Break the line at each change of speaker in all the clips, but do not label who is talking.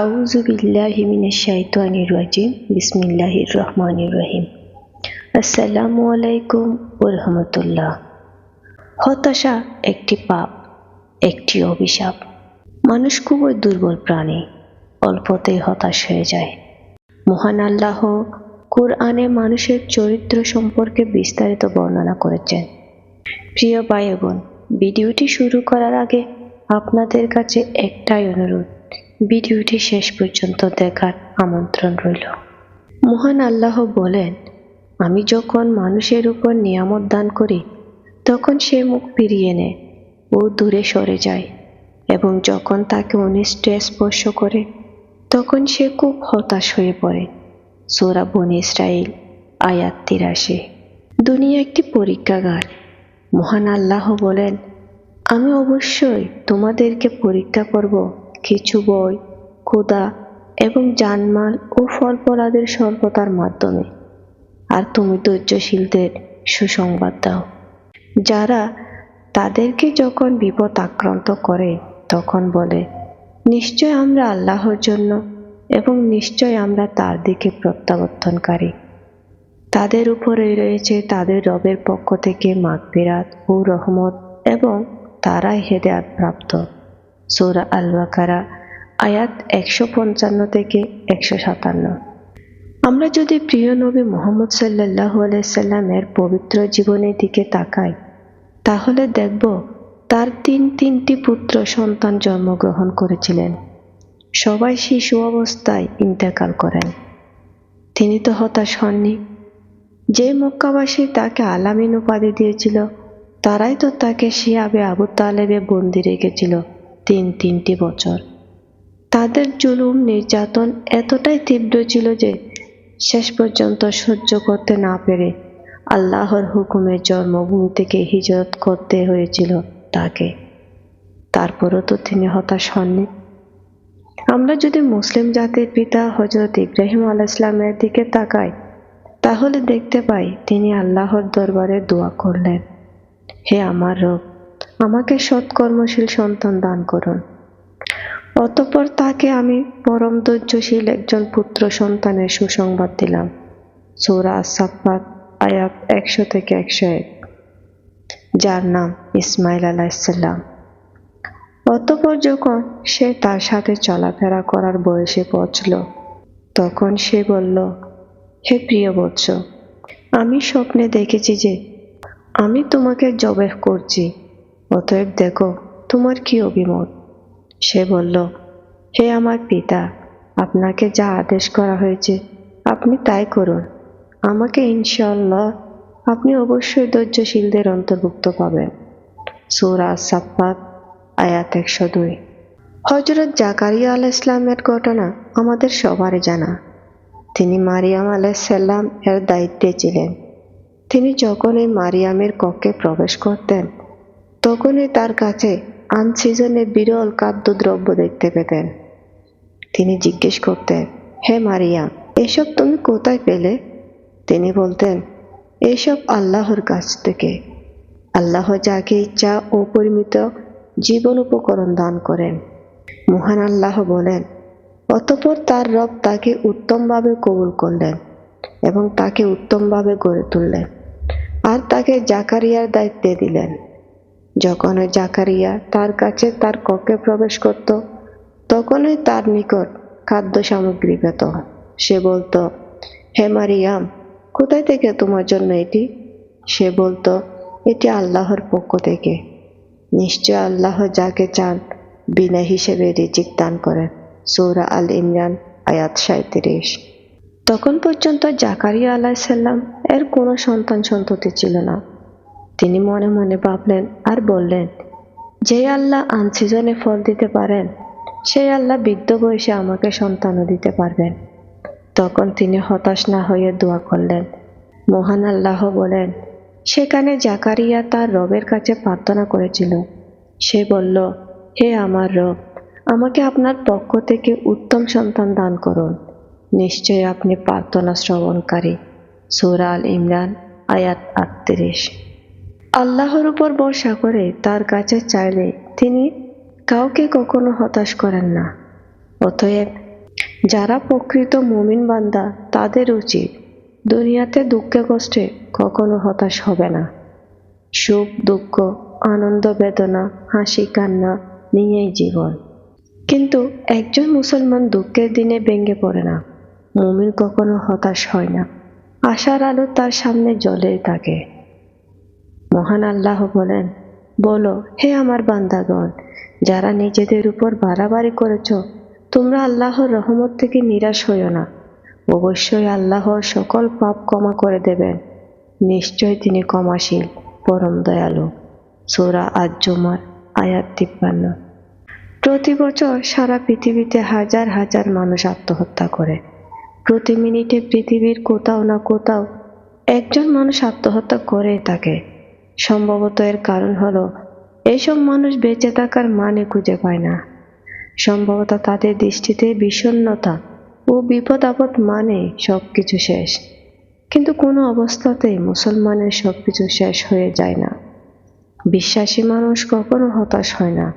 আউযু বিল্লাহি মিনাশ শাইতানির রাজিম বিসমিল্লাহির রহমানির রহিম আসসালামু আলাইকুম রাহমাতুল্লাহ হতাশা একটি পাপ, একটি অভিশাপ। মানুষ খুবই দুর্বল প্রাণী, অল্পতেই হতাশ হয়ে যায়। মহান আল্লাহ কোরআনে মানুষের চরিত্র সম্পর্কে বিস্তারিত বর্ণনা করেছেন। প্রিয় ভাই বোন ভিডিওটি শুরু করার আগে আপনাদের কাছে একটাই অনুরোধ। ভিডিওটি শেষ পর্যন্ত দেখার আমন্ত্রণ রইল। মহান আল্লাহ বলেন, আমি যখন মানুষের উপর নিয়ামত দান করি, তখন সে মুখ ফিরিয়ে নেয় ও দূরে সরে যায় এবং যখন তাকে অনিষ্ট স্পর্শ করে, তখন সে খুব হতাশ হয়ে পড়ে। সোরা বন ইসরাইল আয়াত তিরাশি। দুনিয়া একটি পরীক্ষাগার। মহান আল্লাহ বলেন, আমি অবশ্যই তোমাদেরকে পরীক্ষা করব কিছু বই ক্ষুদা এবং জানমাল ও ফল ফলাদের স্বল্পতার মাধ্যমে। আর তুমি ধৈর্যশীলদের সুসংবাদ দাও। যারা তাদেরকে যখন বিপদ আক্রান্ত করে, তখন বলে, নিশ্চয় আমরা আল্লাহর জন্য এবং নিশ্চয় আমরা তার দিকে প্রত্যাবর্তনকারী। তাদের উপরে রয়েছে তাদের রবের পক্ষ থেকে মাগফিরাত ও রহমত এবং তারাই হেদায়াত প্রাপ্ত। সৌরা আল বাকারা আয়াত একশো পঞ্চান্ন থেকে একশো সাতান্ন। আমরা যদি প্রিয় নবী মোহাম্মদ সাল্লাহ আলাইসাল্লামের পবিত্র জীবনের দিকে তাকাই, তাহলে দেখব তার তিন তিনটি পুত্র সন্তান জন্মগ্রহণ করেছিলেন। সবাই শিশু অবস্থায় ইন্তেকাল করেন। তিনি তো হতাশ হননি। যে মক্কাবাসী তাকে আলামিন উপাধি দিয়েছিল, তারাই তো তাকে শিয়াবে আবু তালেবে বন্দি রেখেছিল। তিন তিনটি বছর। তাদের জুলুম নির্যাতন এতটাই তীব্র ছিল যে শেষ পর্যন্ত সহ্য করতে না পেরে আল্লাহর হুকুমের জন্মভূমি থেকে হিজরত করতে হয়েছিল তাকে। তারপরও তো তিনি হতাশ হননি। আমরা যদি মুসলিম জাতির পিতা হজরত ইব্রাহিম আল ইসলামের দিকে তাকাই, তাহলে দেখতে পাই তিনি আল্লাহর দরবারে দোয়া করলেন, হে আমার রব আমাকে সৎকর্মশীল সন্তান দান করুন। অতপর তাকে আমি পরম ধৈর্যশীল একজন পুত্র সন্তানের সুসংবাদ দিলাম। সৌরা আসাফাত আয়াত একশো থেকে একশো এক। যার নাম ইসমাইল আলাহিসাল্লাম অতপর যখন সে তার সাথে চলাফেরা করার বয়সে পৌঁছল, তখন সে বলল, হে প্রিয় বৎস, আমি স্বপ্নে দেখেছি যে আমি তোমাকে জবেহ করছি। অতএব দেখো, তোমার কি অভিমত? সে বলল, হে আমার পিতা, আপনাকে যা আদেশ করা হয়েছে, আপনি তাই করুন। আমাকে ইনশাল্লাহ আপনি অবশ্যই ধৈর্যশীলদের অন্তর্ভুক্ত পাবেন। সুরা সাপ্পাত আয়াত একশো দুই। হজরত জাকারিয়া আল ইসলামের ঘটনা আমাদের সবারই জানা। তিনি মারিয়াম আলাইসাল্লাম এর দায়িত্বে ছিলেন। তিনি যখনই মারিয়ামের কক্ষে প্রবেশ করতেন তখনই তার কাছে আনসিজনে বিরল খাদ্যদ্রব্য দেখতে পেতেন। তিনি জিজ্ঞেস করতেন, হে মারিয়া, এসব তুমি কোথায় পেলে? তিনি বলতেন, এসব আল্লাহর কাছ থেকে। আল্লাহ যাকে ইচ্ছা অপরিমিত জীবন উপকরণ দান করেন। মহান আল্লাহ বলেন, অতপর তার রব তাকে উত্তমভাবে কবুল করলেন এবং তাকে উত্তমভাবে গড়ে তুললেন। আর তাকে জাকারিয়ার দায়িত্বে দিলেন। যখন ওই জাকারিয়া তার কাছে তার কক্ষে প্রবেশ করত, তখনই তার নিকট খাদ্য সামগ্রী পেত। সে বলতো, হে মারিয়াম, কোথায় থেকে তোমার জন্য এটি? সে বলতো, এটি আল্লাহর পক্ষ থেকে। নিশ্চয় আল্লাহ যাকে চান বিনা হিসেবে রিজিক দান করেন। সৌরা আল ইমরান, আয়াত সাঁত্রিশ তখন পর্যন্ত জাকারিয়া আলাহিসাল্লাম এর কোনো সন্তান সন্ততি ছিল না। তিনি মনে মনে ভাবলেন, আর বললেন, যে আল্লাহ আনসিজনে ফল দিতে পারেন, সেই আল্লাহ বৃদ্ধ বয়সে আমাকে সন্তানও দিতে পারবেন। তখন তিনি হতাশ না হয়ে দোয়া করলেন। মহান আল্লাহ বলেন, সেখানে জাকারিয়া তার রবের কাছে প্রার্থনা করেছিল। সে বলল, হে আমার রব, আমাকে আপনার পক্ষ থেকে উত্তম সন্তান দান করুন। নিশ্চয় আপনি প্রার্থনা শ্রবণকারী। সুরা আল ইমরান, আয়াত আটত্রিশ। আল্লাহর উপর ভরসা করে তার কাছে চাইলে তিনি কাউকে কখনো হতাশ করেন না। অতএব যারা প্রকৃত মুমিন বান্দা, তাদের উচিত দুনিয়াতে দুঃখে কষ্টে কখনো হতাশ হবে না। সুখ, দুঃখ, আনন্দ, বেদনা, হাসি, কান্না নিয়েই জীবন। কিন্তু একজন মুসলমান দুঃখের দিনে ভেঙে পড়ে না। মুমিন কখনো হতাশ হয় না। আশার আলো তার সামনে জ্বলেই থাকে। মহান আল্লাহ বলেন, বলো, হে আমার বান্দাগণ, যারা নিজেদের উপর বাড়াবাড়ি করেছ, তোমরা আল্লাহর রহমত থেকে নিরাশ হইও না। অবশ্যই আল্লাহ সকল পাপ ক্ষমা করে দেবেন। নিশ্চয় তিনি ক্ষমাশীল, পরম দয়ালু। সোরা আজ জুমার আয়াত তিপ্পান্ন। প্রতি বছর সারা পৃথিবীতে হাজার হাজার মানুষ আত্মহত্যা করে। প্রতি মিনিটে পৃথিবীর কোথাও না কোথাও একজন মানুষ আত্মহত্যা করে থাকে। সম্ভবত এর কারণ হলো, এসব মানুষ বেঁচে থাকার মানে খুঁজে পায় না। সম্ভবত তাদের দৃষ্টিতে বিষণ্ণতা ও বিপদ আপদ মানে সব কিছু শেষ। কিন্তু কোনো অবস্থাতেই মুসলমানের সব কিছু শেষ হয়ে যায় না। বিশ্বাসী মানুষ কখনো হতাশ হয় না।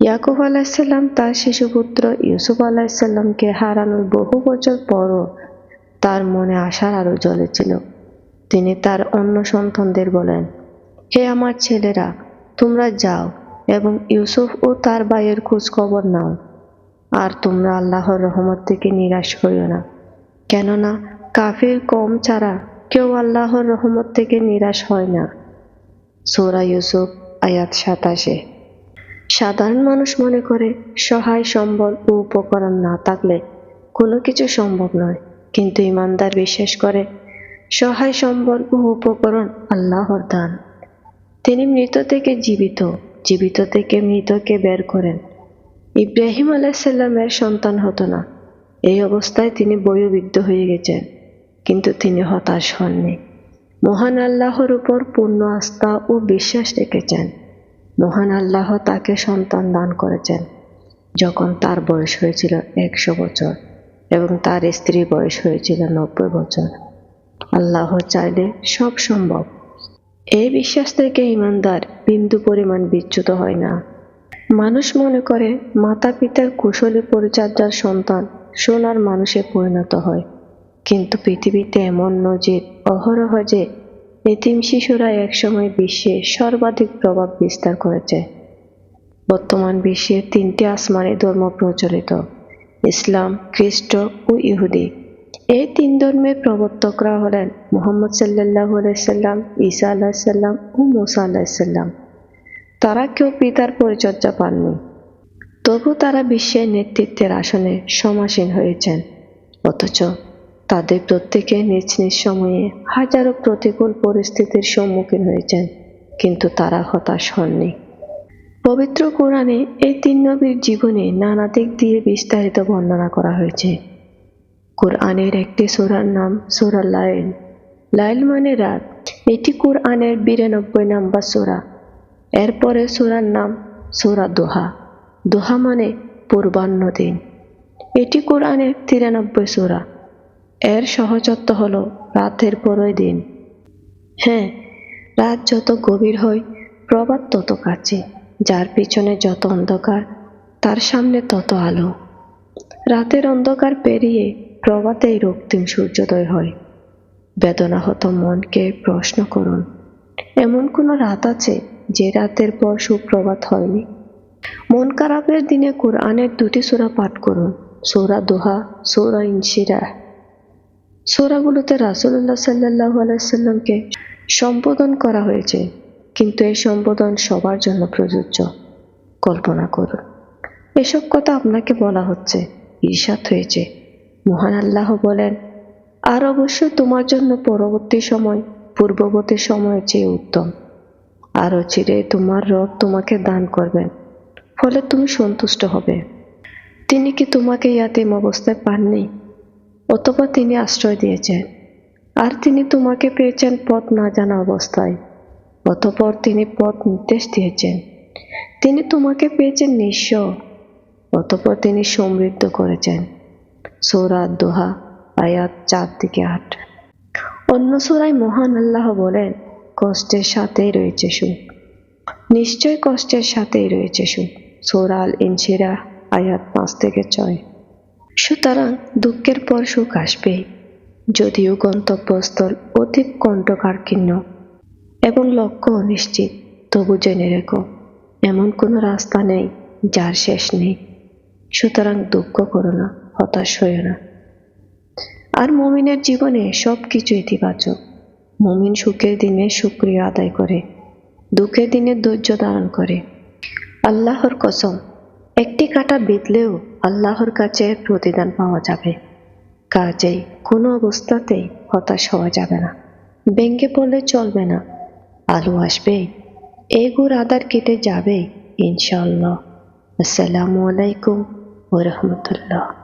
ইয়াকুব আলাহিসাল্লাম তার শিশুপুত্র ইউসুফ আলাহিসাল্লামকে হারানোর বহু বছর পরও তার মনে আশার আরও জ্বলেছিল। তিনি তার অন্য সন্তানদের বলেন হে আমার ছেলেরা, তোমরা যাও এবং ইউসুফ ও তার ভাইয়ের খোঁজ খবর নাও। আর তোমরা আল্লাহর রহমত থেকে নিরাশ হইও না। কেননা কাফির কম ছাড়া কেউ আল্লাহর রহমত থেকে নিরাশ হয় না। সোরা ইউসুফ, আয়াত সাতাশে। সাধারণ মানুষ মনে করে সহায় সম্বল ও উপকরণ না থাকলে কোনো কিছু সম্ভব নয়। কিন্তু ইমানদার বিশ্বাস করে সহায় সম্বল ও উপকরণ আল্লাহর দান। তিনি মৃত থেকে জীবিত জীবিত থেকে মৃতকে বের করেন। ইব্রাহিম আলাইসাল্লামের সন্তান হতো না। এই অবস্থায় তিনি বয়োবৃদ্ধ হয়ে গেছেন, কিন্তু তিনি হতাশ হননি। মহান আল্লাহর উপর পূর্ণ আস্থা ও বিশ্বাস রেখেছেন। মহান আল্লাহ তাকে সন্তান দান করেছেন যখন তার বয়স হয়েছিল একশো বছর এবং তার স্ত্রী বয়স হয়েছিল নব্বই বছর। আল্লাহ চাইলে সব সম্ভব এই বিশ্বাস থেকে ইমানদার বিন্দু পরিমাণ বিচ্যুত হয় না। মানুষ মনে করে মাতা পিতার কুশলী পরিচর্যার সন্তান সোনার মানুষে পরিণত হয়। কিন্তু পৃথিবীতে এমন নজির অহরহ যে এতিম শিশুরা একসময় বিশ্বে সর্বাধিক প্রভাব বিস্তার করেছে। বর্তমান বিশ্বে তিনটি আসমানি ধর্ম প্রচলিত, ইসলাম, খ্রিস্ট ও ইহুদি। এই তিন ধর্মের প্রবর্তকরা হলেন মোহাম্মদ সাল্লাহ আলাইসাল্লাম ঈসা আলাহিসাল্লাম ও মুসা আলাহিসাল্লাম তারা কেউ পিতার পরিচর্যা পাননি। তবু তারা বিশ্বের নেতৃত্বের আসনে সমাসীন হয়েছেন। অথচ তাদের প্রত্যেকে নিজ নিজ সময়ে হাজারো প্রতিকূল পরিস্থিতির সম্মুখীন হয়েছেন, কিন্তু তারা হতাশ হননি। পবিত্র কোরআনে এই তিন নবীর জীবনে নানা দিক দিয়ে বিস্তারিত বর্ণনা করা হয়েছে। কোরআনের একটি সোরার নাম সোরা লাইল। লাইল মানে রাত। এটি কোরআনের বিরানব্বই নাম্বার সোরা। এরপরে সোরার নাম সোরা দোহা। দোহা মানে পূর্বাহ্ন দিন। এটি কোরআনের তিরানব্বই সোরা। এর সহজত্ব হল রাতের পরই দিন। হ্যাঁ রাত যত গভীর হয় প্রবাদ তত কাছে। যার পিছনে যত অন্ধকার, তার সামনে তত আলো। রাতের অন্ধকার পেরিয়ে প্রভাতেই রক্তিম সূর্যোদয় হয়। বেদনাহত মনকে প্রশ্ন করুন, এমন কোনো রাত আছে যে রাতের পর সুপ্রভাত হয়নি? মন খারাপের দিনে কোরআনের দুটি সোরা পাঠ করুন, সোরা দোহা, সোরা ইনশিরা। সোরাগুলোতে রাসুল্লাহ সাল্লাহ আলাইসাল্লামকে সম্বোধন করা হয়েছে, কিন্তু এই সম্বোধন সবার জন্য প্রযোজ্য। কল্পনা করুন, এসব কথা আপনাকে বলা হচ্ছে, ঈর্ষাত হয়েছে। মহান আল্লাহ বলেন, আর অবশ্য তোমার জন্য পরবর্তী সময়, পূর্ববর্তী সময়ের চেয়ে উত্তম। আরও চিরে তোমার রব তোমাকে দান করবেন, ফলে তুমি সন্তুষ্ট হবে। তিনি কি তোমাকে ইয়াতিম অবস্থায় পাননি? অথবা তিনি আশ্রয় দিয়েছেন? আর তিনি তোমাকে পেয়েছেন পথ না জানা অবস্থায়, অতপর তিনি পথ নির্দেশ দিয়েছেন। তিনি তোমাকে পেয়েছেন নিঃস্ব, অতপর তিনি সমৃদ্ধ করেছেন। সৌরা দোহা, আয়াত চার থেকে আট। অন্য সোরাই মহান আল্লাহ বলেন, কষ্টের সাথেই রয়েছে সুখ। নিশ্চয় কষ্টের সাথেই রয়েছে সুখ। সৌরা আল ইনসিরা আয়াত পাঁচ থেকে ছয়। সুতরাং দুঃখের পর সুখ আসবে। যদিও গন্তব্যস্থল অধিক কণ্ঠকার্কিণ্য এবং লক্ষ্য অনিশ্চিত, তবু জেনে রেখো, এমন কোনো রাস্তা নেই যার শেষ নেই। সুতরাং দুঃখ করো না। হতাশ হয়েও না। আর মমিনের জীবনে সব কিছু ইতিবাচক। মমিন সুখের দিনে শুক্রিয়া আদায় করে, দুঃখের দিনে ধৈর্য ধারণ করে। আল্লাহর কসম, একটি কাটা বিঁধলেও আল্লাহর কাছে প্রতিদান পাওয়া যাবে। কাজেই কোনো অবস্থাতেই হতাশ হওয়া যাবে না। ব্যঙ্গে পড়লে চলবে না। আলু আসবে এই গুড় আদার কেটে যাবে ইনশাল্লাহ আসসালামু আলাইকুম ওরহমতুল্লাহ